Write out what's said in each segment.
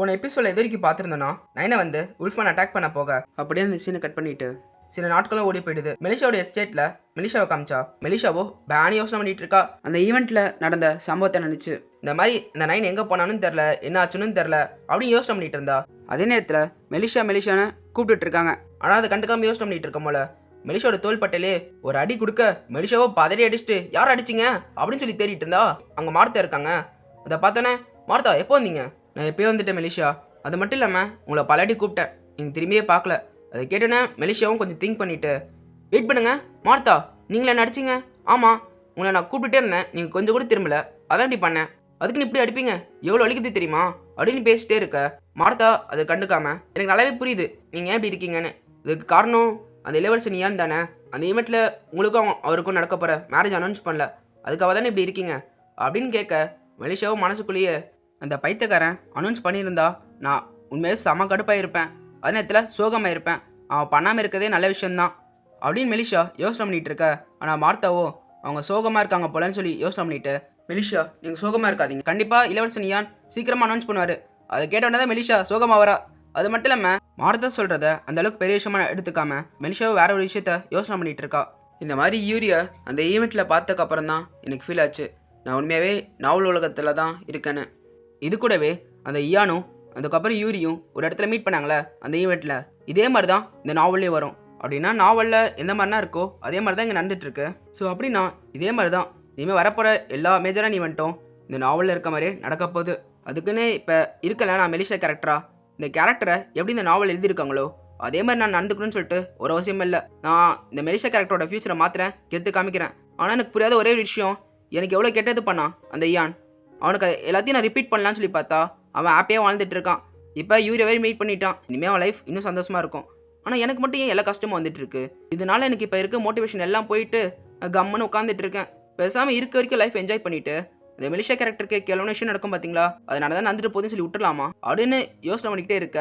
போன எபிசோட எது வரைக்கும் பார்த்துருந்தோன்னா நைனை வந்து உல்ஃபான் அட்டாக் பண்ண போக. அப்படியே அந்த சீனை கட் பண்ணிட்டு. சில நாட்களும் ஓடி போயிடுது. மெலிஷாவோட எஸ்டேட்டில் மெலிஷாவை காமிச்சா மெலிஷாவோ பேனி யோசனை பண்ணிட்டு இருக்கா? அந்த ஈவெண்ட்டில் நடந்த சம்பவத்தை நினச்சி. இந்த மாதிரி இந்த நைன் எங்கே போனான்னு தெரில என்ன ஆச்சுன்னு தெரில அப்படின்னு யோசனை பண்ணிட்டு இருந்தா. அதே நேரத்தில் மெலிஷா மெலிஷான்னு கூப்பிட்டுட்டு இருக்காங்க. ஆனால் அதை கண்டுக்காம யோசனை பண்ணிட்டு இருக்க போல. மெலிஷாவோட தோல் பட்டையிலே ஒரு அடி கொடுக்க மெலிஷாவோ பதறி அடிச்சுட்டு யார் அடிச்சிங்க? அப்படின்னு சொல்லி தேடிட்டு இருந்தா அங்கே மார்த்தா இருக்காங்க. அதை பார்த்தோன்னே மார்த்தா எப்போ வந்தீங்க? நான் எப்பயோ வந்துட்டேன் மெலிஷா அது மட்டும் இல்லாமல் உங்களை பலாட்டி கூப்பிட்டேன். நீங்கள் திரும்பியே பார்க்கல. அதை கேட்டோன்னே மெலிஷாவும் கொஞ்சம் திங்க் பண்ணிட்டு வெயிட் பண்ணுங்க மார்த்தா நீங்களே என்ன ஆமாம் உங்களை நான் கூப்பிட்டுட்டே இருந்தேன். நீங்கள் கொஞ்சம் கூட திரும்பல. அதான் இப்படி பண்ணேன். அதுக்கு நீ இப்படி அடிப்பீங்க? எவ்வளோ அழிக்குது தெரியுமா? அப்படின்னு பேசிட்டே இருக்க. மார்த்தா அதை கண்டுக்காம எனக்கு நல்லாவே புரியுது. நீங்கள் ஏன் இப்படி இருக்கீங்கன்னு. இதுக்கு காரணம் அந்த இளவரசன் ஏன் தானே. அந்த ஈவெண்ட்டில் உங்களுக்கும் அவருக்கும் நடக்க போகிற மேரேஜ் அனௌன்ஸ் பண்ணல. அதுக்காக தானே இப்படி இருக்கீங்க? அப்படின்னு கேட்க மெலிஷாவும் மனசுக்குள்ளேயே அந்த பைத்தியக்காரன் அனௌன்ஸ் பண்ணியிருந்தா நான் உண்மையாக செம கடுப்பாக இருப்பேன் அதே நேரத்தில் சோகமாக இருப்பேன் அவன் பண்ணாமல் இருக்கதே நல்ல விஷயம்தான். அப்படின்னு மெலிஷா யோசனை பண்ணிகிட்டு இருக்க. ஆனால் மார்த்தாவோ அவங்க சோகமாக இருக்காங்க போலன்னு சொல்லி யோசனை பண்ணிட்டு மெலிஷா நீங்கள் சோகமாக இருக்காதீங்க. கண்டிப்பாக இளவரசன் யான் சீக்கிரமாக அனௌன்ஸ் பண்ணுவார். அதை கேட்டோன்னே தான் மெலிஷா சோகமாக வரா அது மட்டும் இல்லாமல் மார்த்தா சொல்கிறத அந்த அளவுக்கு பெரிய விஷயமா எடுத்துக்காம மெலிஷாவை வேற ஒரு விஷயத்த யோசனை பண்ணிகிட்டு இருக்கா. இந்த மாதிரி யூரியா அந்த ஈவெண்ட்டில் பார்த்ததுக்கப்புறம் தான் எனக்கு ஃபீல் ஆச்சு. நான் உண்மையாகவே நாவல் உலகத்தில் தான் இருக்கேன்னு. இது கூடவே அந்த இயானும் அதுக்கப்புறம் யூரியும் ஒரு இடத்துல மீட் பண்ணாங்களே அந்த ஈவெண்ட்டில் இதே மாதிரி தான் இந்த நாவல்லே வரும். அப்படின்னா நாவலில் எந்த மாதிரினா இருக்கோ அதே மாதிரி தான் இங்கே நடந்துட்டுருக்கு. ஸோ அப்படின்னா இதே மாதிரி தான் இனிமேல் வரப்போகிற எல்லா மேஜரான ஈவெண்ட்டும் இந்த நாவலில் இருக்க மாதிரியே நடக்க போகுது. அதுக்குன்னு இப்போ இருக்கல நான் மெலிஷா கேரக்டரா இந்த கேரக்டரை எப்படி இந்த நாவல் எழுதியிருக்காங்களோ அதே மாதிரி நான் நடந்துக்கணும்னு சொல்லிட்டு ஒரு அவசியம் இல்லை. நான் இந்த மெலிஷா கேரக்டரோட ஃபியூச்சரை மாற்றுறேன் கெத்து காமிக்கிறேன். ஆனால் எனக்கு புரியாத ஒரே ஒரு விஷயம் எனக்கு எவ்வளோ கெட்டது பண்ணான் அந்த இயான்? அவனுக்கு எல்லாத்தையும் நான் ரிப்பீட் பண்ணலான்னு சொல்லி பார்த்தா அவன் ஹாப்பியாக வாழ்ந்துட்டு இருக்கான் இப்போ வரை மீட் பண்ணிட்டான். இனிமேல் அவன் லைஃப் இன்னும் சந்தோஷமாக இருக்கும். ஆனால் எனக்கு மட்டும் ஏன் எல்லா கஷ்டமும் வந்துட்டு இருக்கு இதனால எனக்கு இப்போ இருக்க மோட்டிவேஷன் எல்லாம் போயிட்டு கம்முன்னு உட்காந்துட்டு இருக்கேன் பேசாமல் இருக்க வரைக்கும் லைஃப் என்ஜாய் பண்ணிட்டு இந்த மெலிஷா கேரக்டருக்கு கேள்வி விஷயம் நடக்கும் பார்த்தீங்களா அதனால தான் நடந்துட்டு போகுதுன்னு சொல்லி விட்டுலாமா அப்படின்னு யோசனை பண்ணிக்கிட்டே இருக்க.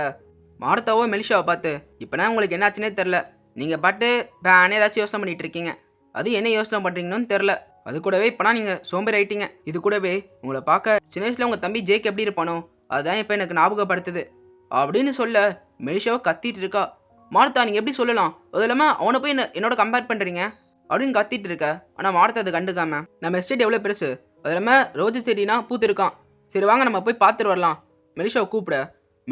மார்த்தாவோ மெலிஷாவை பார்த்து இப்போனா உங்களுக்கு என்னாச்சுனே தெரில நீங்கள் பாட்டு பேனே ஏதாச்சும் யோசனை பண்ணிட்டு இருக்கீங்க அது என்ன யோசனை பண்ணுறீங்கன்னு தெரில அது கூடவே இப்போனா நீங்கள் சோம்பேறி ஆயிட்டீங்க. இது கூடவே உங்களை பார்க்க சின்ன வயசில் உங்கள் தம்பி ஜேக் எப்படி இருப்பானோ அதுதான் இப்போ எனக்கு ஞாபகப்படுத்துது. அப்படின்னு சொல்ல மெலிஷாவை கத்திட்டு இருக்கா. மார்த்தா நீங்கள் எப்படி சொல்லலாம்? அது இல்லாமல் அவனை போய் என்ன என்னோட கம்பேர் பண்ணுறீங்க அப்படின்னு கத்திட்டு இருக்க. ஆனால் மார்த்தா அதை கண்டுக்காம நம்ம எஸ்டேட் எவ்வளோ பெருசு? அது இல்லாமல் ரோஜு செடினா பூத்து இருக்கான். சரி வாங்க நம்ம போய் பார்த்துட்டு வரலாம். மெலிஷாவை கூப்பிட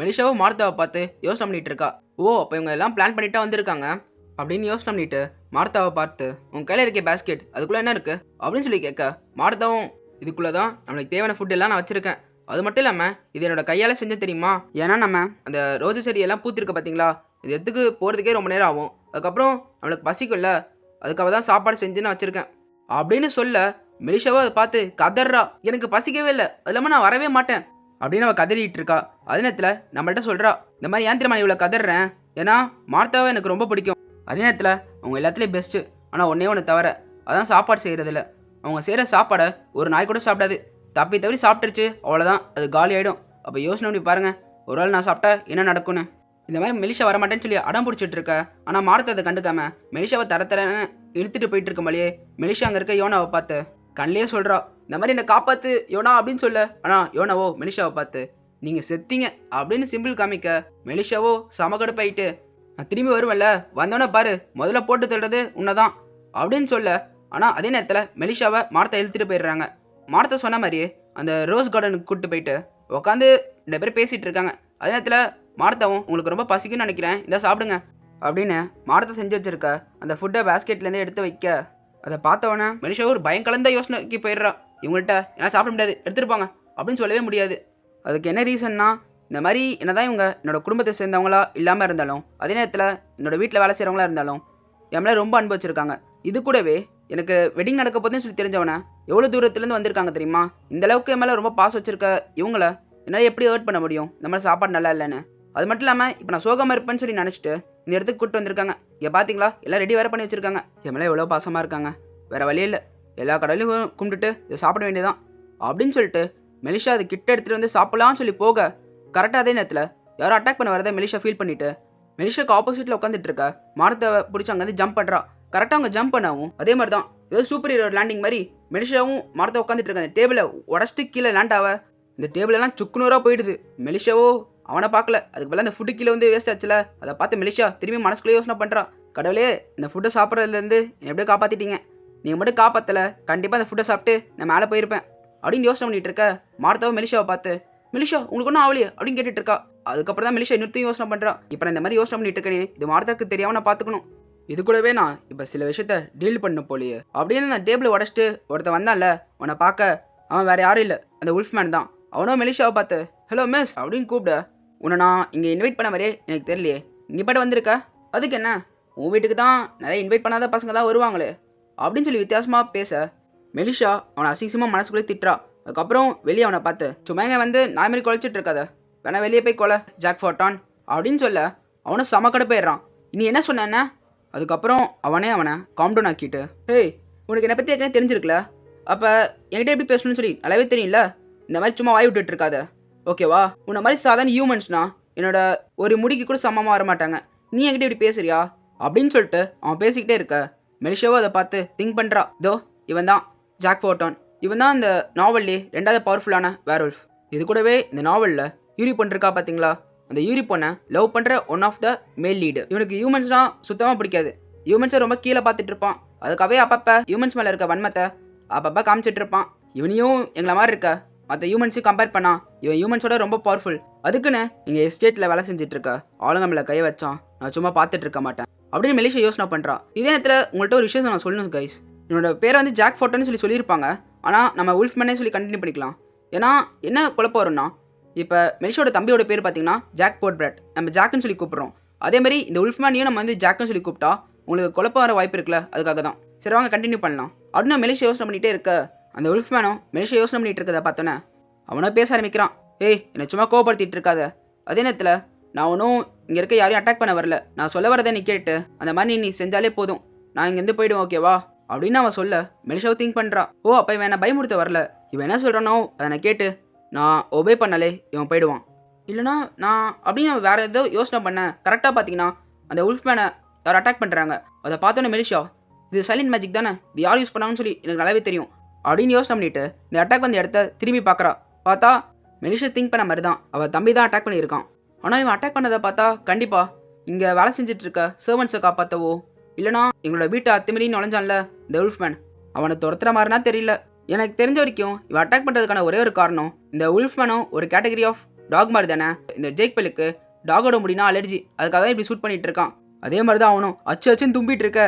மெலிஷாவை மார்த்தாவை பார்த்து யோசனை பண்ணிட்டு இருக்கா. ஓ அப்போ இவங்க எல்லாம் பிளான் பண்ணிட்டா வந்திருக்காங்க அப்படின்னு யோசனை பண்ணிட்டு மார்த்தாவை பார்த்து உன் கையில் இருக்க பேஸ்கெட் அதுக்குள்ளே என்ன இருக்குது அப்படின்னு சொல்லி கேட்க மார்த்தாவும் இதுக்குள்ளே தான் நம்மளுக்கு தேவையான ஃபுட் எல்லாம் நான் வச்சுருக்கேன். அது மட்டும் இல்லாமல் இது என்னோட கையால் செஞ்ச தெரியுமா? ஏன்னா நம்ம அந்த ரோஜு செடியெல்லாம் பூத்திருக்க பார்த்தீங்களா இது எத்துக்கு போகிறதுக்கே ரொம்ப நேரம் ஆகும். அதுக்கப்புறம் நம்மளுக்கு பசிக்கும்ல அதுக்காக தான் சாப்பாடு செஞ்சு நான் வச்சுருக்கேன். அப்படின்னு சொல்ல மெலிஷாவோ அதை பார்த்து கதறா எனக்கு பசிக்கவே இல்லை. அது இல்லாமல் நான் வரவே மாட்டேன். அப்படின்னு அவள் கதறிட்டு இருக்கா. அதே நேரத்தில் நம்மள்ட்ட சொல்கிறா இந்த மாதிரி ஏன் தெரியுமா இவ்வளோ கதறேன் ஏன்னா மார்த்தாவை எனக்கு ரொம்ப பிடிக்கும். அதே நேரத்தில் அவங்க எல்லாத்துலேயும் பெஸ்ட்டு ஆனால் ஒன்றே ஒன்று தவிர அதான் சாப்பாடு செய்கிறதில்ல அவங்க செய்கிற சாப்பாடை ஒரு நாய் கூட சாப்பிடாது. தப்பி தவறி சாப்பிட்டுருச்சு அவ்வளோதான் அது காலி ஆகிடும் அப்போ யோசனை பண்ணி பாருங்கள் ஒரு வேளை நான் சாப்பிட்டா என்ன நடக்கும்னு? இந்த மாதிரி மெலிஷா வரமாட்டேன்னு சொல்லி அடம் பிடிச்சிட்டு இருக்க ஆனால் மாடத்தை அதை கண்டுக்காம மெலிஷாவை தரத்தரன்னு இழுத்துட்டு போயிட்டு இருக்க மாதிரியே மெலிஷா அங்கே இருக்க யோனாவை பார்த்து கண்ணிலே சொல்கிறா இந்த மாதிரி என்னை காப்பாற்று யோனா அப்படின்னு சொல்ல. ஆனால் யோனாவோ மெலிஷாவை பார்த்து நீங்கள் செத்தீங்க அப்படின்னு சிம்பிள் காமிக்க மெலிஷாவோ சமகடுப்பாயிட்டு நான் திரும்பி வருவேன்ல. வந்தோன்னே பாரு முதல்ல போட்டு தள்ளுறது உன்னதான். அப்படின்னு சொல்ல ஆனால் அதே நேரத்தில் மெலிஷாவை மாரத்தை இழுத்துட்டு போயிடுறாங்க. மாரத்தை சொன்ன மாதிரியே அந்த ரோஸ் கார்டனுக்கு கூப்பிட்டு போயிட்டு உட்காந்து ரெண்டு பேர் பேசிகிட்டு இருக்காங்க. அதே நேரத்தில் மாரத்தாவும் உங்களுக்கு ரொம்ப பசிக்கும்னு நினைக்கிறேன். இதை சாப்பிடுங்க. அப்படின்னு மாரத்தை செஞ்சு வச்சுருக்க அந்த ஃபுட்டை பேஸ்கெட்லேருந்து எடுத்து வைக்க அதை பார்த்தவொன்னே மெலிஷா ஒரு பயம் கலந்த யோசனைக்கு போயிடுறா. இவங்கள்ட்ட என்னால் சாப்பிட முடியாது. எடுத்துகிட்டு போங்க. அப்படின்னு சொல்லவே முடியாது. அதுக்கு என்ன ரீசன்னா இந்த மாதிரி என்ன தான் இவங்க என்னோட குடும்பத்தை சேர்ந்தவங்களா இல்லாமல் இருந்தாலும் அதே நேரத்தில் என்னோட வீட்டில் வேலை செய்கிறவங்களா இருந்தாலும் என் மேலே ரொம்ப அன்பு வச்சுருக்காங்க. இது கூடவே எனக்கு வெட்டிங் நடக்க போதுன்னு சொல்லி தெரிஞ்சவனே எவ்வளோ தூரத்துலேருந்து வந்திருக்காங்க தெரியுமா? இந்த அளவுக்கு என் மேலே ரொம்ப பாசம் வச்சுருக்க இவங்கள என்னால் எப்படி ஹர்ட் பண்ண முடியும்? இந்த மாதிரி சாப்பாடு நல்லா இல்லைன்னு. அது மட்டும் இல்லாமல் இப்போ நான் சோகமாக இருப்பேன்னு சொல்லி நினச்சிட்டு இந்த இடத்துக்கு கூப்பிட்டு வந்திருக்காங்க. இங்கே பார்த்தீங்களா எல்லாம் ரெடி வேறு பண்ணி வச்சுருக்காங்க. என் மேலே எவ்வளோ பாசமாக இருக்காங்க. வேறு வழியே இல்லை. எல்லா கடலையும் கும்பிட்டுட்டு இதை சாப்பிட வேண்டியதான் அப்படின்னு சொல்லிட்டு மெலிஷா அது கிட்ட எடுத்துகிட்டு வந்து சாப்பிட்லான்னு சொல்லி போக கரெக்டாக அதே நேரத்தில் யாரும் அட்டாக் பண்ண வரதை மெலிஷா ஃபீல் பண்ணிட்டு மெலிஷாக்கு ஆப்போசிட்டில் உட்காந்துட்டு இருக்க மரத்தை பிடிச்சி அங்கேருந்து ஜம்ப் பண்ணுறா கரெக்டாக அவங்க ஜம்ப் பண்ணவும் அதே மாதிரி தான் ஏதோ சூப்பர் ஹீரோ லேண்டிங் மாதிரி மெலிஷாவும் மரத்தை உட்காந்துட்டு இருக்காங்க டேபிளை உடச்சிட்டு கீழே லேண்ட் ஆவ. இந்த டேபிளெல்லாம் சுக்குநூறாக போயிடுது. மெலிஷாவோ அவனை பார்க்கல. அதுக்கு பதிலாக அந்த ஃபுட்டு கீழே வந்து வேஸ்ட் ஆச்சுல. அதை பார்த்து மெலிஷா திரும்பி மனசுக்குள்ளே யோசனை பண்ணுறா கடவுளே இந்த ஃபுட்டை சாப்பிட்றதுலேருந்து எப்படியோ காப்பாற்றிட்டீங்க நீங்கள் மட்டும் காப்பாற்றலை கண்டிப்பாக அந்த ஃபுட்டை சாப்பிட்டு நான் மேலே போயிருப்பேன். அப்படின்னு யோசனை பண்ணிகிட்டு இருக்க மார்த்தாவும் மெலிஷாவை பார்த்து மிலிஷா உங்களுக்கு ஒன்றும் ஆகலையே அப்படின்னு கேட்டுட்டு இருக்கா அதுக்கப்புறம் தான் மிலிஷா இன்னொருத்தையும் யோசனை பண்ணுறா இப்போ நான் இந்த மாதிரி யோசனை பண்ணிட்டு இருக்கேனே இது மார்த்தாக்கு தெரியாமல் நான் பார்த்துக்கணும் இது கூடவே நான் இப்போ சில விஷயத்த டீல் பண்ண போலியே. அப்படின்னு நான் டேபிள் உடச்சிட்டு ஒருத்தன் வந்தான்ல உன்னை பார்க்க அவன் வேறு யாரும் இல்லை. அந்த உல்ஃப்மேன் தான். அவனும் மெலிஷாவை பார்த்து ஹலோ மிஸ் அப்படின்னு கூப்பிட உன்னை நான் இங்கே இன்வைட் பண்ண மாதிரியே எனக்கு தெரியலையே. நீ பாட்டு வந்திருக்க? அதுக்கு என்ன? உன் வீட்டுக்கு தான் நிறைய இன்வைட் பண்ணாத பசங்க தான் வருவாங்களே அப்படின்னு சொல்லி வித்தியாசமாக பேச மெலிஷா அவனை அசிங்கமாக மனசுக்குள்ளே திட்டுறா. அதுக்கப்புறம் வெளியே அவனை பார்த்து சும்மா இங்க வந்து நான் மாரி குலைச்சிட்டு இருக்காத. வேணா வெளியே போய் கொலை ஜாக் ஃபாட்டான் அப்படின்னு சொல்ல அவனும் செம போயிடுறான் நீ என்ன சொன்ன அதுக்கப்புறம் அவனே அவனை காம்டவுன் ஆக்கிட்டு ஏய் உனக்கு என்னை பற்றி ஏற்கனவே தெரிஞ்சிருக்கல? அப்போ என்கிட்ட எப்படி பேசணும்னு சொல்லி நல்லாவே தெரியும்ல? இந்த மாதிரி சும்மா வாய் விட்டுட்டு இருக்காத. ஓகேவா உன்னை மாதிரி சாதாரண ஹியூமன்ஸ்னா என்னோட ஒரு முடிக்கு கூட சமமாக வர மாட்டாங்க. நீ என்கிட்ட இப்படி பேசுறியா? அப்படின்னு சொல்லிட்டு அவன் பேசிக்கிட்டே இருக்க. மெலிஷாவோ அதை பார்த்து திங்க் பண்ணுறா இதோ இவன் தான் ஜாக் ஃபோட்டான் இவன் தான் இந்த நாவல்லே ரெண்டாவது பவர்ஃபுல்லான வேர்வல்ஃப் இது கூடவே இந்த நாவலில் யூரி பண்ணிருக்கா பார்த்தீங்களா அந்த யூரி பொண்ணை லவ் பண்ணுற ஒன் ஆஃப் த மேல் லீடு இவனுக்கு ஹியூமன்ஸ்னால் சுத்தமாக பிடிக்காது. ஹியூமன்ஸை ரொம்ப கீழே பார்த்துட்டு இருப்பான். அதுக்காகவே அப்பப்போ ஹியூமன்ஸ் மேலே இருக்க வன்மத்தை அப்பப்போ காமிச்சிட்டு இருப்பான். இவனையும் எங்களை மாதிரி இருக்க. மற்ற ஹியூமன்ஸையும் கம்பேர் பண்ணா இவன் ஹியூமன்ஸோட ரொம்ப பவர்ஃபுல் அதுக்குன்னு இங்கே எஸ்டேட்டில் வேலை செஞ்சுட்டு இருக்க ஆளுங்க மேலே கையை வச்சான். நான் சும்மா பார்த்துட்டு இருக்க மாட்டேன். அப்படின்னு மெலிஷா யோசனை பண்ணுறான் இதே நேரத்தில் உங்கள்கிட்ட ஒரு விஷயம் நான் சொல்லணும் கைஸ் என்னோட பேர் வந்து ஜாக் ஃபோட்டோன்னு சொல்லி சொல்லியிருப்பாங்க. ஆனால் நம்ம உல்ஃப்மேனே சொல்லி கண்டினியூ பண்ணிக்கலாம். ஏன்னா என்ன குழப்பம் வரும்னா இப்போ மெலிஷோட தம்பியோட பேர் பார்த்தீங்கன்னா ஜாக் போர்ட் பிராட் நம்ம ஜாக்குன்னு சொல்லி கூப்பிட்றோம். அதே மாதிரி இந்த உல்ஃப்மேனையும் நம்ம வந்து ஜாக்குன்னு சொல்லி கூப்பிட்டா உங்களுக்கு குழப்பம் வர வாய்ப்பு இருக்குல்ல அதுக்காக தான். சரி வாங்க கண்டினியூ பண்ணலாம். அப்படின்னு மெலிஷா யோசனை பண்ணிகிட்டே இருக்க. அந்த உல்ஃப்மேனும் மெலிஷா யோசனை பண்ணிகிட்டு இருக்கதை பார்த்தோன்னே அவனோ பேச ஆரம்பிக்கிறான். ஏய் என்னை சும்மா கோவப்படுத்திட்டு இருக்காத. அதே நேரத்தில் நான் ஒன்றும் இங்கே இருக்க யாரையும் அட்டாக் பண்ண வரல. நான் சொல்ல வரதை நீ கேட்டு அந்த மாதிரி நீ செஞ்சாலே போதும். நான் இங்கேருந்து போயிடுவேன் ஓகேவா அப்படின்னு அவன் சொல்ல. மெலிஷாவை திங்க் பண்ணுறா ஓ அப்போ இவன் என்ன பயமுறுத்த வரல? இவன் என்ன சொல்கிறானோ அதை நான் கேட்டு நான் ஒபே பண்ணலே இவன் போயிடுவான். இல்லைனா நான் அப்படின்னு அவன் வேறு ஏதோ யோசனை பண்ணேன் கரெக்டாக பார்த்தீங்கன்னா அந்த உல்ஃப்மேனை யார் அட்டாக் பண்ணுறாங்க அதை பார்த்தோன்னே மெலிஷா இது சைலண்ட் மேஜிக் தானே? இது யார் யூஸ் பண்ணாங்கன்னு சொல்லி எனக்கு நல்லாவே தெரியும். அப்படின்னு யோசனை பண்ணிட்டு இந்த அட்டாக் வந்த இடத்த திரும்பி பார்க்குறா பார்த்தா மெலிஷா திங்க் பண்ண மாதிரி தான். அவள் தம்பி தான் அட்டாக் பண்ணியிருக்கான். ஆனால் இவன் அட்டாக் பண்ணதை பார்த்தா கண்டிப்பாக இங்கே வேலை செஞ்சிட்ருக்க சர்வன்ஸை காப்பாற்றவோ இல்லைனா எங்களோட வீட்டை அத்துமீறி நுழைஞ்சான்ல இந்த உல்ஃப்மேன். அவனை துரத்துற மாதிரினா தெரியல. எனக்கு தெரிஞ்ச வரைக்கும் இவன் அட்டாக் பண்ணுறதுக்கான ஒரே ஒரு காரணம் இந்த உல்ஃப்மேனும் ஒரு கேட்டகரி ஆஃப் டாக் மாதிரி தானே. இந்த ஜேக் பெல்லுக்கு டாகோட முடினா அலர்ஜி அதுக்காக தான் இப்படி ஷூட் பண்ணிட்டு இருக்கான். அதே மாதிரி தான் அவனும். அச்சு அச்சுன்னு தும்பிட்டு இருக்க.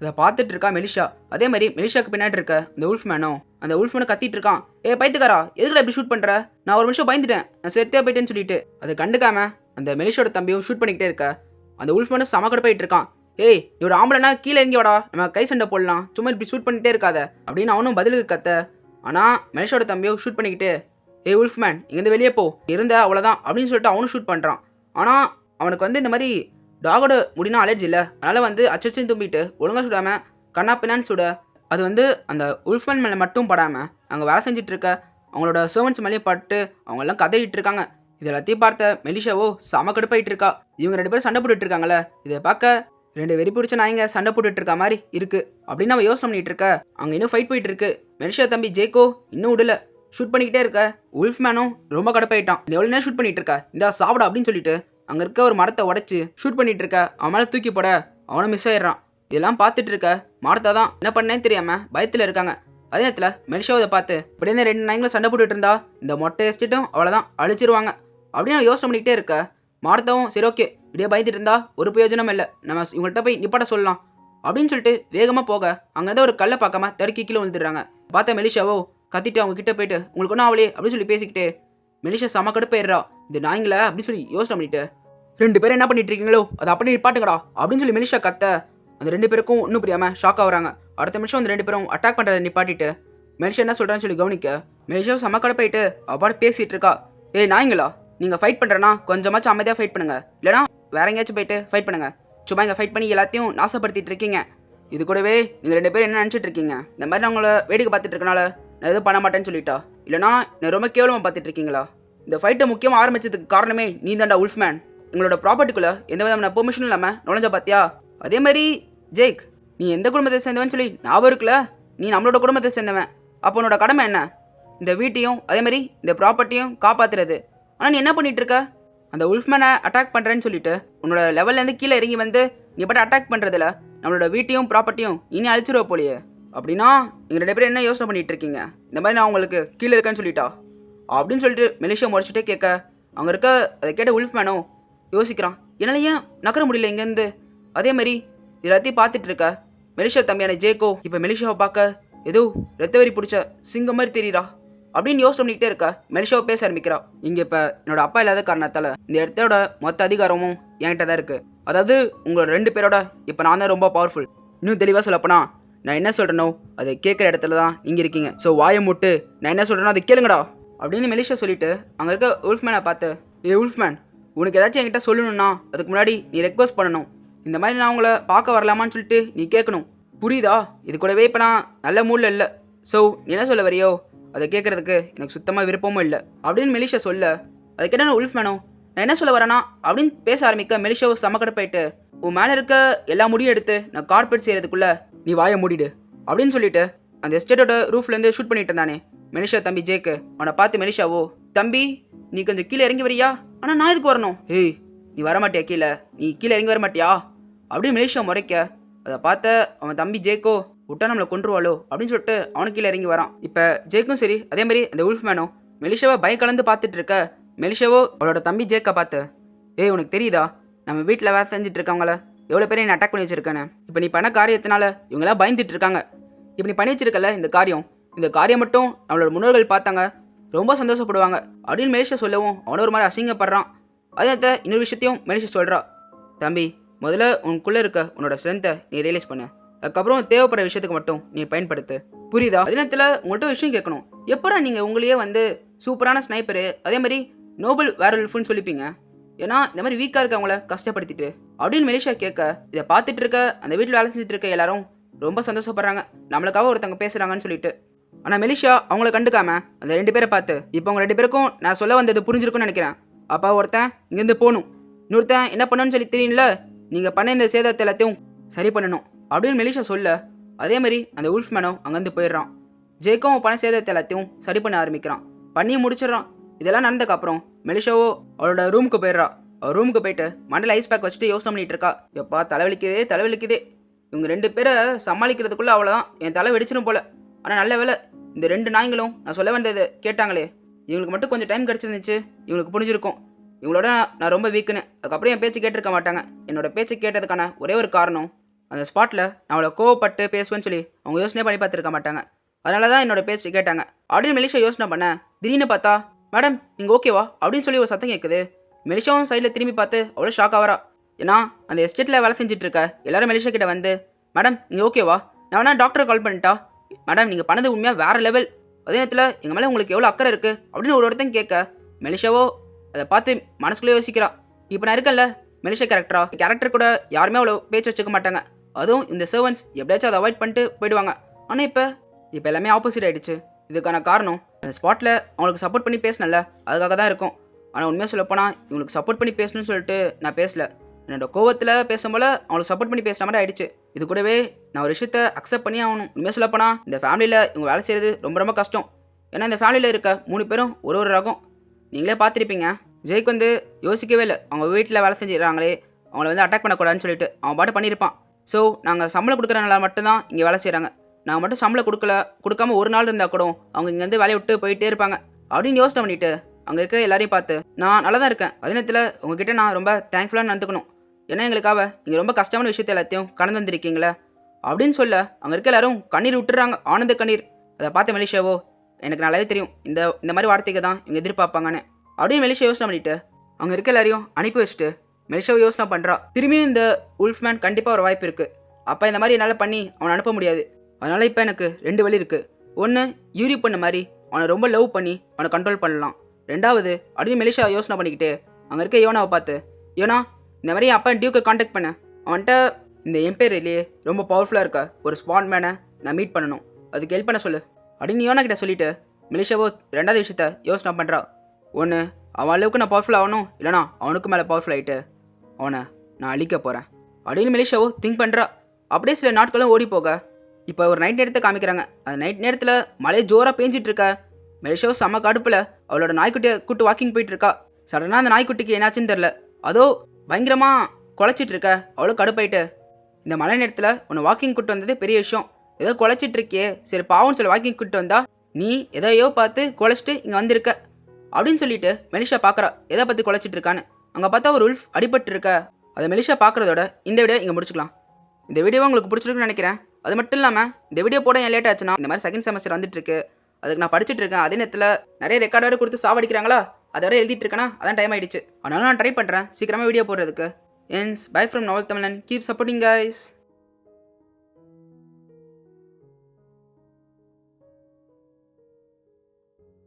அதை பார்த்துட்டு இருக்கா மெலிஷா. அதே மாதிரி மெலிஷாக்கு பின்னாடி இருக்க இந்த உல்ஃப்மேனும். அந்த உல்ஃப்மேனை கத்திட்டு இருக்கான். ஏ பைத்துக்காரா எதுக்குல இப்படி ஷூட் பண்ணுற நான் ஒரு நிமிஷம் பயந்துட்டேன். நான் செத்தே போயிட்டேன்னு சொல்லிட்டு. அதை கண்டுக்காம அந்த மெலிஷோட தம்பியும் ஷூட் பண்ணிக்கிட்டே இருக்க. அந்த உல்ஃப்மேனும் சமக்கட போயிட்டு இருக்கான். ஏய் நீ ஒரு ஆம்பளைனா கீழே இறங்கி வாடா. நம்ம கை சண்டை போடலாம். சும்மா இப்படி ஷூட் பண்ணிட்டே இருக்காத. அப்படின்னு அவனும் பதிலுக்கு கத்த. ஆனால் மனுஷோட தம்பியோ ஷூட் பண்ணிக்கிட்டு ஏய் உல்ஃப்மேன் இங்கேருந்து வெளியே போ. இருந்த அவ்வளோதான் அப்படின்னு சொல்லிட்டு அவனும் ஷூட் பண்ணுறான் ஆனால் அவனுக்கு வந்து இந்த மாதிரி டாகோட முடினா அலர்ஜி இல்லை. அதனால் வந்து அச்சச்சின்னு தும்பிட்டு ஒழுங்காக சுடாமல் கண்ணாப்பினான்னு சுட. அது வந்து அந்த உல்ஃப்மேன் மேலே மட்டும் படாமல் அங்கே வேலை செஞ்சுட்டு இருக்க அவங்களோட சர்வன்ஸ் மேலேயும் பட்டு அவங்கெல்லாம் கதறிட்டு இருக்காங்க. இது எல்லாத்தையும் பார்த்த மெலிஷாவோ செம கடுப்பாயிட்டு இருக்கா. இவங்க ரெண்டு பேரும் சண்டை போட்டுட்டு இருக்காங்களே இதை பார்க்க ரெண்டு வெறி பிடிச்ச நாய்ங்க சண்டை போட்டுட்டு இருக்க மாதிரி இருக்கு. அப்படின்னு அவன் யோசனை பண்ணிட்டு இருக்க. அங்க இன்னும் ஃபைட் போயிட்டு இருக்கு. மெலிஷா தம்பி ஜேக்கோ இன்னும் விடல. ஷூட் பண்ணிக்கிட்டே இருக்க. உல்ஃப் மேனும் ரொம்ப கடப்பாயிட்டான். எவ்வளோ நேரம் ஷூட் பண்ணிட்டு இருக்க? இந்தா சாப்பிட அப்படின்னு சொல்லிட்டு அங்க இருக்க ஒரு மரத்தை உடச்சி ஷூட் பண்ணிட்டு இருக்க. அவன் மேலே தூக்கி போட அவனும் மிஸ் ஆயிடுறான். இதெல்லாம் பார்த்துட்டு இருக்க. மார்த்தா தான் என்ன பண்ணேன்னு தெரியாம பயத்தில் இருக்காங்க. அதே நேரத்தில் மெலிஷாவை பார்த்து இப்படியே ரெண்டு நாய்ங்களும் சண்டை போட்டுட்டு இருந்தா? இந்த மொட்டை எஸ்டேட்டும் அவ்வளோதான் அழிச்சிருவாங்க. அப்படின்னு அவன் யோசனை பண்ணிக்கிட்டே இருக்க. மார்த்தாவும் சரி ஓகே இப்படியே பயந்துட்டு இருந்தா ஒரு பிரயோஜனம் இல்லை. நம்ம இவங்கள்ட்ட போய் நிப்பாட்ட சொல்லலாம். அப்படின்னு சொல்லிட்டு வேகமாக போக அங்கேருந்து ஒரு கல்லை பார்க்காம தடுக்கி கீழே விழுந்துடுறாங்க. பார்த்த மெலிஷாவோ கத்திட்டு அவங்க கிட்ட போயிட்டு உங்களுக்கு ஒன்றும் அவளே அப்படின்னு சொல்லி பேசிக்கிட்டு மெலிஷா செம கடுப்பாயிடுறா இந்த நாய்ங்கள அப்படின்னு சொல்லி யோசனை பண்ணிட்டு ரெண்டு பேரும் என்ன பண்ணிட்டு இருக்கீங்களோ? அதை அப்படி நிப்பாட்டுங்கடா அப்படின்னு சொல்லி மெலிஷா கத்த அந்த ரெண்டு பேருக்கும் ஒன்றும் புரியாமல் ஷாக் ஆகுறாங்க. அடுத்த நிமிஷம் அந்த ரெண்டு பேரும் அட்டாக் பண்ணுறதை நிப்பாட்டிட்டு மெலிஷா என்ன சொல்கிறான்னு சொல்லி கவனிக்க மெலிஷா செம கடுப்பாயிட்டு அப்பாடு பேசிகிட்டு இருக்கா. ஏய் நாய்ங்களா நீங்கள் ஃபைட் பண்ணுறேன்னா கொஞ்சமாச்சும் அமைதியாக ஃபைட் பண்ணுங்க. இல்லைனா வேற எங்கேயாச்சும் போயிட்டு ஃபைட் பண்ணுங்க. சும்மா இங்கே ஃபைட் பண்ணி எல்லாத்தையும் நாசப்படுத்திட்டு இருக்கீங்க. இது கூடவே நீங்கள் ரெண்டு பேரும் என்ன நினச்சிட்டு இருக்கீங்க? இந்த மாதிரி நான் உங்களை வேடிக்கை பார்த்துட்டு இருக்கனால நான் எதுவும் பண்ண மாட்டேன்னு சொல்லிட்டா? இல்லைனா நான் ரொம்ப கேவலமாக பார்த்துட்டு இருக்கீங்களா? இந்த ஃபைட்டை முக்கியமாக ஆரம்பிச்சதுக்கு காரணமே நீ தாண்டா உல்ஃப்மேன் எங்களோட ப்ராப்பர்ட்டிக்குள்ளே எந்த விதமான பெர்மிஷனும் இல்லாமல் நுழைஞ்ச பார்த்தியா அதே மாதிரி ஜெய்க் நீ எந்த குடும்பத்தை சேர்ந்தவன் சொல்லி ஞாபகம் இருக்குல்ல? நீ நம்மளோட குடும்பத்தை சேர்ந்தவன். அப்போ உன்னோட கடமை என்ன? இந்த வீட்டையும் அதே மாதிரி இந்த ப்ராப்பர்ட்டியும் காப்பாத்துறது. ஆனால் நீ என்ன பண்ணிட்டு இருக்க அந்த உல்ஃப்மேனை அட்டாக் பண்ணுறேன்னு சொல்லிட்டு உன்னோட லெவல்லேருந்து கீழே இறங்கி வந்து நீ பட்டு அட்டாக் பண்ணுறதுல நம்மளோட வீட்டையும் ப்ராப்பர்ட்டியும் இனி அழிச்சிருவ போலியே. அப்படின்னா நீங்கள் ரெண்டு பேரும் என்ன யோசனை பண்ணிட்டு இருக்கீங்க இந்த மாதிரி நான் உங்களுக்கு கீழே இருக்கேன்னு சொல்லிட்டா? அப்படின்னு சொல்லிட்டு மெலேஷியா முடிச்சுட்டே கேட்க அங்கே இருக்க அதை கேட்ட உல்ஃப்மேனும் யோசிக்கிறான். என்னால் ஏன் நகர முடியல இங்கேருந்து? அதே மாதிரி இது எல்லாத்தையும் பார்த்துட்டு இருக்க மெலிஷா தம்பியான ஜேகோ இப்போ மெலிஷாவை பார்க்க ஏதோ ரத்தவரி பிடிச்ச சிங்கம் மாதிரி தெரியுறா. அப்படின்னு யோசனை பண்ணிக்கிட்டே இருக்கா. மெலிஷாவை பேச ஆரம்பிக்கிறா. இங்கே இப்போ என்னோட அப்பா இல்லாத காரணத்தால் இந்த இடத்தோட மொத்த அதிகாரமும் என்கிட்ட தான் இருக்குது அதாவது உங்களோட ரெண்டு பேரோட இப்போ நான் தான் ரொம்ப பவர்ஃபுல் இன்னும் தெளிவாக சொல்லப்போனா நான் என்ன சொல்கிறேனோ அதை கேட்குற இடத்துல தான் இங்கே இருக்கீங்க. ஸோ வாயை முட்டு நான் என்ன சொல்கிறேனோ அதை கேளுங்கடா அப்படின்னு மெலிஷா சொல்லிட்டு அங்கே இருக்க உல்ஃப்மேனை பார்த்து ஏ உல்ஃப்மேன் உனக்கு ஏதாச்சும் என்கிட்ட சொல்லணும்னா அதுக்கு முன்னாடி நீ ரெக்வஸ்ட் பண்ணணும். இந்த மாதிரி நான் உங்களை பார்க்க வரலாமான்னு சொல்லிட்டு நீ கேட்கணும். புரியுதா? இது கூடவே இப்போ நான் நல்ல மூடில் இல்லை. ஸோ நீ என்ன சொல்ல வரியோ அதை கேட்குறதுக்கு எனக்கு சுத்தமாக விருப்பமும் இல்லை. அப்படின்னு மெலிஷா சொல்ல அது கேட்டால் உல்ஃப்மேனோ நான் என்ன சொல்ல வரேன்னா? அப்படின்னு பேச ஆரம்பிக்க மெலிஷாவை சமக்கடப்பாயிட்டு உன் மேலே இருக்க எல்லா முடியும் எடுத்து நான் கார்பெட் செய்கிறதுக்குள்ளே நீ வாயை மூடிடு அப்படின்னு சொல்லிட்டு அந்த எஸ்டேட்டோட ரூஃப்லேருந்து ஷூட் பண்ணிட்டு இருந்தானே. மெலிஷா தம்பி ஜேக்கு அவனை பார்த்து மெலிஷாவோ தம்பி நீ கொஞ்சம் கீழே இறங்கி வரியா? ஆனால் நான் இதுக்கு வரணும்? ஏய் நீ வரமாட்டியா கீழே? நீ கீழே இறங்கி வர மாட்டியா அப்படின்னு மெலிஷா முறைக்க அதை பார்த்த அவன் தம்பி ஜேக்கோ விட்டா நம்மளை கொண்டுருவாளோ அப்படின்னு சொல்லிட்டு அவனுக்கு கீழே இறங்கி வரான். இப்போ ஜேக்கும் சரி அதே மாதிரி அந்த மேனோ மெலிஷாவை பயம் கலந்து பார்த்துட்டு இருக்க. மெலிஷாவோ அவளோட தம்பி ஜேக்கை பார்த்து ஏய் உனக்கு தெரியுதா? நம்ம வீட்டில் வேலை செஞ்சுட்டு இருக்கவங்கள எவ்வளோ பேர் என்ன அட்டாக் பண்ணி வச்சிருக்கேன்னு? இப்போ நீ பண்ண காரியத்தினால இவங்களாம் பயந்துட்டு இருக்காங்க. இப்போ நீ பண்ணி வச்சிருக்கல இந்த காரியம்? இந்த காரியம் மட்டும் நம்மளோட முன்னோர்கள் பார்த்தாங்க. ரொம்ப சந்தோஷப்படுவாங்க. அப்படின்னு மெலிஷா சொல்லவும் அவனை ஒரு மாதிரி அசிங்கப்படுறான். அதே இன்னொரு விஷயத்தையும் மெலிஷா சொல்கிறா தம்பி முதல்ல உனக்குள்ளே இருக்க உன்னோட ஸ்ட்ரென்த்தை நீ ரியலைஸ் பண்ணு. அதுக்கப்புறம் தேவைப்படுற விஷயத்துக்கு மட்டும் நீ பயன்படுத்து. புரியுதா? அதே நேரத்தில் உங்கள்கிட்ட விஷயம் கேட்கணும் எப்போ நீங்கள் உங்களையே வந்து சூப்பரான ஸ்னைப்பரு அதே மாதிரி நோபல் வேரல்ஃபுன்னு சொல்லிப்பீங்க. ஏன்னா இந்த மாதிரி வீக்காக இருக்கவங்கள கஷ்டப்படுத்திட்டு. அப்படின்னு மெலிஷா கேட்க இதை பார்த்துட்டு இருக்க அந்த வீட்டில் வேலை செஞ்சுட்டு இருக்க எல்லாரும் ரொம்ப சந்தோஷப்படுறாங்க. நம்மளுக்காக ஒருத்தவங்க பேசுகிறாங்கன்னு சொல்லிட்டு. ஆனால் மெலிஷா அவங்கள கண்டுக்காம அந்த ரெண்டு பேரை பார்த்து இப்போ அவங்க ரெண்டு பேருக்கும் நான் சொல்ல வந்தது புரிஞ்சிருக்கும்னு நினைக்கிறேன். அப்பா ஒருத்தன் இங்கேருந்து போகணும். இன்னொருத்தன் என்ன பண்ணணும்னு சொல்லி தெரியல நீங்கள் பண்ண இந்த சேதத்தை எல்லாத்தையும் சரி பண்ணணும். அப்படின்னு மெலிஷா சொல்ல அதே மாதிரி அந்த உல்ஃப்மேனோ அங்கேருந்து போயிடுறான். ஜேக்கும் பண சேதத்தை எல்லாத்தையும் சரி பண்ண ஆரம்பிக்கிறான். பண்ணி முடிச்சிடுறான். இதெல்லாம் நடந்ததுக்கப்புறம் மெலிஷாவோ அவளோட ரூமுக்கு போயிடுறா. அவள் ரூமுக்கு போயிட்டு மண்டல ஐஸ் பேக் வச்சுட்டு யோசனை பண்ணிட்டு இருக்கா. எப்பா தலைவலிக்குதே தலைவலிக்குதே. இவங்க ரெண்டு பேரை சமாளிக்கிறதுக்குள்ளே அவ்வளோதான் என் தலை வெடிச்சிடும் போல. ஆனால் நல்ல வேலை இந்த ரெண்டு நாய்ங்களும் நான் சொல்ல வேண்டியது கேட்டாங்களே. இவங்களுக்கு மட்டும் கொஞ்சம் டைம் கிடச்சிருந்துச்சு. இவங்களுக்கு புரிஞ்சிருக்கும். இவங்களோட நான் ரொம்ப வீக்குன்னு அதுக்கப்புறம் என் பேச்சு கேட்டிருக்க மாட்டாங்க. என்னோட பேச்சு கேட்டதுக்கான ஒரே ஒரு காரணம் அந்த ஸ்பாட்டில் நான் அவளை கோவப்பட்டு பேசுவேன்னு சொல்லி அவங்க யோசனை பண்ணி பார்த்துருக்க மாட்டாங்க. அதனால தான் என்னோட பேச்சு கேட்டாங்க. அப்படின்னு மெலிஷா யோசனை பண்ணேன் திடீர்னு பார்த்தா மேடம் நீங்கள் ஓகேவா அப்படின்னு சொல்லி ஒரு சத்தம் கேட்குது மெலிஷாவும் சைடில் திரும்பி பார்த்து அவ்வளோ ஷாக் ஆகிறா ஏன்னா அந்த எஸ்டேட்டில் வேலை செஞ்சுட்டு இருக்க எல்லாரும் மெலிஷா கிட்ட வந்து மேடம் நீங்கள் ஓகேவா நான் வேணா டாக்டரை கால் பண்ணிட்டா மேடம் நீங்கள் பண்ணது உண்மையாக வேறு லெவல் அதே நேரத்தில் எங்கள் மேலே உங்களுக்கு எவ்வளோ அக்கறை இருக்குது அப்படின்னு ஒரு ஒருத்தன் கேட்க மெலிஷாவோ அதை பார்த்து மனசுக்குள்ளே யோசிக்கிறா. இப்போ நான் இருக்கேன்ல மெலிஷா கேரக்டரா கேரக்டர் கூட யாருமே அவ்வளோ பேச்சு வச்சுக்க மாட்டாங்க. அதுவும் இந்த சர்வன்ஸ் எப்படியாச்சும் அதை அவாய்ட் பண்ணிட்டு போயிடுவாங்க. ஆனால் இப்போ இப்போ எல்லாமே ஆப்போசிட் ஆகிடுச்சு இதுக்கான காரணம் அந்த ஸ்பாட்டில் அவங்களுக்கு சப்போர்ட் பண்ணி பேசினல அதுக்காக தான் இருக்கும். ஆனால் உண்மையாக சொல்லப்போனால் இவங்களுக்கு சப்போர்ட் பண்ணி பேசணும்னு சொல்லிட்டு நான் பேசல. என்னோட கோவத்தில் பேசும்போல அவங்களுக்கு சப்போர்ட் பண்ணி பேசுகிற மாதிரி ஆயிடுச்சு. இது கூடவே நான் ஒரு விஷயத்த அக்செப்ட் பண்ணி ஆகணும். உண்மையாக சொல்லப்போனால் இந்த ஃபேமிலியில் இவங்க வேலை செய்கிறது ரொம்ப ரொம்ப கஷ்டம். ஏன்னா இந்த ஃபேமிலியில் இருக்க மூணு பேரும் ஒரு ஒரு ரகம். நீங்களே பார்த்துருப்பீங்க. ஜெய்க்கு வந்து யோசிக்கவே இல்லை. அவங்க வீட்டில் வேலை செஞ்சிடறாங்களே அவங்கள வந்து அட்டாக் பண்ணக்கூடாதுன்னு சொல்லிட்டு அவன் பாட்டு பண்ணியிருப்பான். ஸோ நாங்கள் சம்பளம் கொடுக்குறனால மட்டும்தான் இங்கே வேலை செய்கிறாங்க நாங்கள் மட்டும் சம்பளம் கொடுக்கல கொடுக்காம ஒரு நாள் இருந்தால் கூட அவங்க இங்கேருந்து வேலையை விட்டு போயிட்டே இருப்பாங்க. அப்படின்னு யோசனை பண்ணிவிட்டு அங்கே இருக்கிற எல்லாரையும் பார்த்து நான் நல்லா தான் இருக்கேன். அதே நேரத்தில் உங்ககிட்ட நான் ரொம்ப தேங்க்ஃபுல்லாக நடந்துக்கணும். ஏன்னா எங்களுக்காக நீங்கள் ரொம்ப கஷ்டமான விஷயத்த எல்லாத்தையும் கடந்து வந்திருக்கீங்களே அப்படின்னு சொல்ல அங்கே இருக்க எல்லாரும் கண்ணீர் விட்டுறாங்க. ஆனந்த கண்ணீர். அதை பார்த்த மெலிஷாவோ எனக்கு நல்லாவே தெரியும். இந்த இந்த மாதிரி வார்த்தைக்கு தான் இவங்க எதிர்பார்ப்பாங்கன்னு அப்படின்னு மெலிஷா யோசனை பண்ணிட்டு அங்கே இருக்க எல்லாரையும் அனுப்பி வச்சுட்டு மெலிஷாவை யோசனை பண்ணுறா திரும்பியும் இந்த உல்ஃப்மேன் கண்டிப்பாக ஒரு வாய்ப்பு இருக்குது அப்போ இந்த மாதிரி என்னால் பண்ணி அவனை அனுப்ப முடியாது. அதனால் இப்போ எனக்கு ரெண்டு வழி இருக்குது ஒன்று யூரி பண்ண மாதிரி அவனை ரொம்ப லவ் பண்ணி அவனை கண்ட்ரோல் பண்ணலாம். ரெண்டாவது அப்படின்னு மெலிஷா யோசனை பண்ணிக்கிட்டு அங்கே இருக்க யோனாவை பார்த்து யோனா இந்த மாதிரி என் அப்பா டியூக்கை காண்டாக்ட் பண்ண. அவன்கிட்ட இந்த எம்பேரிலேயே ரொம்ப பவர்ஃபுல்லாக இருக்க. ஒரு ஸ்பாட் மேனை நான் மீட் பண்ணணும். அதுக்கு ஹெல்ப் பண்ண சொல்லு. அப்படின்னு யோனா கிட்ட சொல்லிவிட்டு மெலிஷாவோ ரெண்டாவது விஷயத்த யோசனை பண்ணுறா ஒன்று அவன் அளவுக்கு நான் பவர்ஃபுல் ஆகணும் இல்லைனா அவனுக்கு மேலே பவர்ஃபுல் ஆகிட்டு அவனை நான் அழிக்க போகிறேன் அப்படின்னு மெலிஷாவோ திங்க் பண்ணுறா அப்படியே சில நாட்களும் ஓடி போக. இப்போ ஒரு நைட் நேரத்தை காமிக்கிறாங்க. அந்த நைட் நேரத்தில் மழை ஜோராக பேஞ்சிட்டு இருக்க. மெலிஷாவோ செம்ம கடுப்பில் அவளோட நாய்க்குட்டியை கூட்டு வாக்கிங் போயிட்டு இருக்கா. சடனாக அந்த நாய்க்குட்டிக்கு என்னாச்சுன்னு தெரில அதோ பயங்கரமாக குலைச்சிட்டு இருக்க. அவ்வளோ கடுப்பாயிட்டு. இந்த மழை நேரத்தில் உன்னை வாக்கிங் கூட்டு வந்ததே பெரிய விஷயம். ஏதோ குலைச்சிட்டு இருக்கியே. சரி பாவம்னு சொல்லி வாக்கிங் கூட்டு வந்தா நீ எதையோ பார்த்து குலைச்சிட்டு இங்கே வந்திருக்க. அப்படின்னு சொல்லிட்டு மெலிஷா பார்க்குறா எதை பற்றி குலைச்சிட்டு இருக்கான்னு. அங்கே பார்த்தா ஒரு உல்ஃப் அடிபட்டுருக்க. அதை மெலிஷா பார்க்குறதோட இந்த வீடியோ இங்கே முடிச்சுக்கலாம். இந்த வீடியோ உங்களுக்கு பிடிச்சிருக்குன்னு நினைக்கிறேன். அது மட்டும் இல்லாமல் இந்த வீடியோ போட ஏன் லேட் ஆச்சுன்னா இந்த மாதிரி செகண்ட் செமஸ்டர் வந்துட்டு இருக்கு அதுக்கு நான் படிச்சுட்டு இருக்கேன். அதே நேரத்தில் நிறைய ரெக்கார்டோட கொடுத்து சாவடிக்கிறாங்களா? அதை வரை எழுதிட்டு இருக்கேனா? அதான் டைம் ஆயிடுச்சு. அதனால நான் ட்ரை பண்ணுறேன் சீக்கிரமாக வீடியோ போடுறதுக்கு. என்ஸ் பை ஃப்ரம் நவல் தமிழன் கீப் சப்போர்ட்டிங் கைஸ்